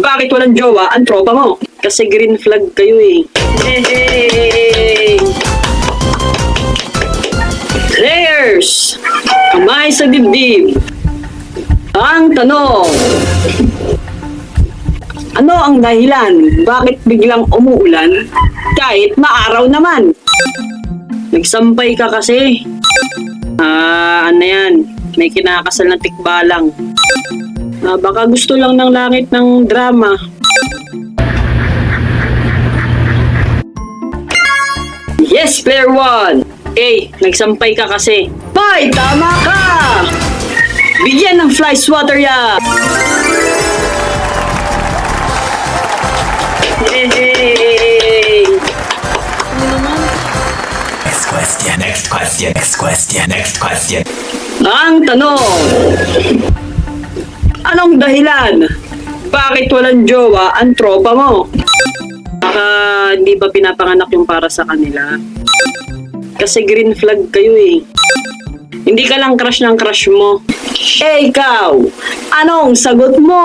Bakit walang jowa ang tropa mo? Kasi green flag kayo eh. Hey! Players! Kamay sa dibdib. Ang tanong, ano ang dahilan? Bakit biglang umuulan kahit maaraw naman? Nagsampay ka kasi. Ah, ano yan? May kinakasal na tikbalang. Ah, baka gusto lang ng langit ng drama. Yes, player one! Eh, nagsampay ka kasi. Hoy, tama ka! Bigyan ng fly swatter ya! Yay! Next question, next question, next question, next question. Ang tanong, dahilan? Bakit walang jowa ang tropa mo? Baka hindi ba pinapanganak yung para sa kanila? Kasi green flag kayo eh. Hindi ka lang crush ng crush mo. Eh ikaw, anong sagot mo?